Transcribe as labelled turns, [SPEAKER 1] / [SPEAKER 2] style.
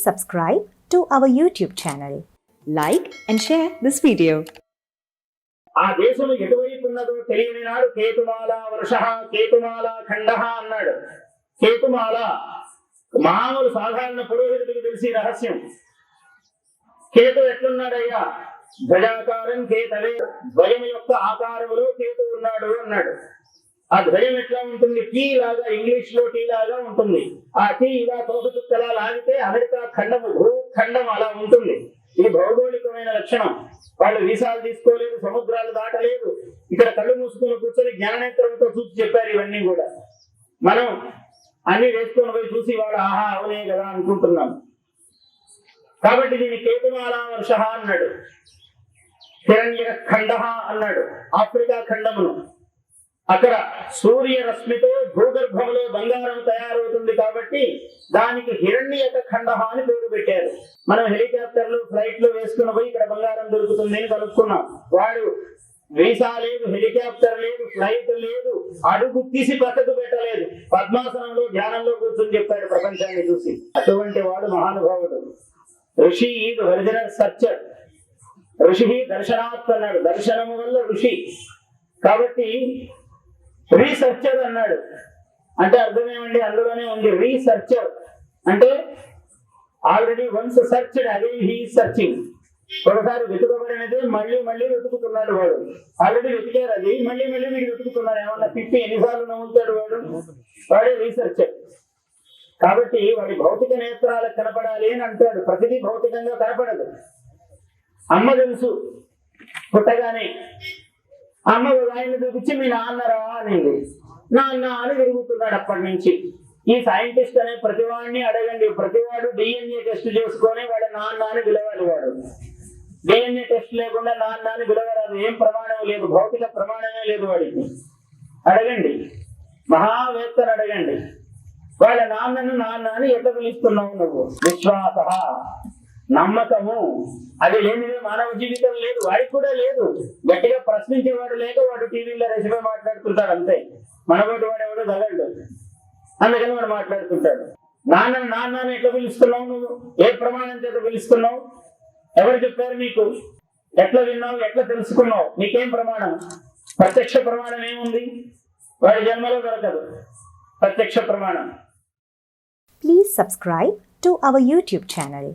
[SPEAKER 1] subscribe to our YouTube channel. Like and share this video.
[SPEAKER 2] ఆ దేశం ఎటువైపు ఉన్నదో తెలియని నాడు కేతుమాల వర్ష కేతుమాల ఖండ అన్నాడు కేతుమాల మామూలు సాధారణ పురోహితుడికి తెలిసి రహస్యం కేతు ఎట్లున్నాడయ్యా ధ్వజాకారం కేతవే ద్వయం యొక్క ఆకారములో కేతు ఉన్నాడు అన్నాడు ఆ ద్వయం ఎట్లా ఉంటుంది? టీ లాగా ఇంగ్లీష్లో టీ లాగా ఉంటుంది. ఆ టీ ఇలా తోకచుక్కలా లాగితే అమెరికా ఖండము భూఖండం అలా ఉంటుంది. ఇది భౌగోళికమైన లక్షణం. వాళ్ళు వీసాలు తీసుకోలేదు సముద్రాలు దాటలేదు. ఇక్కడ కళ్ళు మూసుకొని కూర్చొని జ్ఞానేత్రంతో చూసి చెప్పారు ఇవన్నీ కూడా. మనం అన్ని వేసుకొని పోయి చూసి వాడు ఆహా అవునే కదా అనుకుంటున్నాం. కాబట్టి దీన్ని కేతుమాల వర్ష అన్నాడు. హిరణ్య ఖండ అన్నాడు. ఆఫ్రికా ఖండమును. అక్కడ సూర్య రశ్మితో భూగర్భంలో బంగారం తయారవుతుంది కాబట్టి దానికి హిరణ్యక ఖండ అని పేరు పెట్టారు. మనం హెలికాప్టర్లు ఫ్లైట్లో వేసుకుని పోయి ఇక్కడ బంగారం దొరుకుతుంది అని కనుక్కున్నాం. వాడు వీసా లేదు హెలికాప్టర్ లేదు ఫ్లైట్ లేదు అడుగు తీసి పక్కకు పెట్టలేదు. పద్మాసనంలో ధ్యానంలో కూర్చొని చెప్పాడు ప్రపంచాన్ని చూసి. అటువంటి వాడు మహానుభావుడు. ఋషి ఈజ్ ఒరిజినల్ సర్చర్. ఋషి దర్శనాత్ అన్నాడు. దర్శనము వల్ల ఋషి. కాబట్టి రీసెర్చర్ అన్నాడు. అంటే అర్థం ఏమండి? అందులోనే ఉంది రీసెర్చర్ అంటే already once searched again he searching ఒకసారి వెతుకబడినది మళ్ళీ మళ్ళీ వెతుకుతున్నాడు వాడు. ఆల్రెడీ వెతికారు అది మళ్ళీ మళ్ళీ వీడు వెతుకుతున్నాడు ఏమన్నా తిప్పి ఎన్నిసార్లు నవ్వుతాడు వాడు? వాడే రీసెర్చర్ కాబట్టి వాడి భౌతిక నేత్రాలకు కనపడాలి అని అంటాడు. ప్రతిదీ భౌతికంగా కనపడదు. అమ్మ తెలుసు. పుట్టగానే అమ్మ ఆయన చూపించి మీ నాన్నరా అనేది. నాన్న అని తిరుగుతున్నాడు అప్పటి నుంచి. ఈ సైంటిస్ట్ అనే ప్రతివాడిని అడగండి. ప్రతివాడు డిఎన్ఏ టెస్ట్ చేసుకొని వాడు నాన్న అని పిలవాలి వాడు. డిఎన్ఏ టెస్ట్ లేకుండా నాన్న అని పిలవరాదు. ఏం ప్రమాణం లేదు. భౌతిక ప్రమాణమే లేదు వాడికి. అడగండి. మహావేత్తను అడగండి. వాళ్ళ నాన్నను నాన్న అని ఎట్లా పిలుస్తున్నావు నువ్వు? విశ్వాస నమ్మకము. అది లేనిదే మానవ జీవితం లేదు వాడికి కూడా లేదు. గట్టిగా ప్రశ్నించేవాడు లేక వాడు టీవీలో రెసిపీ మాట్లాడుతుంటాడు అంతే. మనబోటి వాడు ఎవడో తగలడు. అందుకని వాడు మాట్లాడుతుంటాడు నాన్న నాన్న ఎట్లా పిలుస్తున్నావు నువ్వు? ఏ ప్రమాణం చేత పిలుస్తున్నావు? ఎవరు చెప్పారు నీకు? ఎట్లా విన్నావు? ఎట్లా తెలుసుకున్నావు? నీకేం ప్రమాణం? ప్రత్యక్ష ప్రమాణం ఏముంది? వాడి జన్మలో దొరకదు. ప్రత్యక్ష ప్రమాణం.
[SPEAKER 1] Please subscribe to our YouTube channel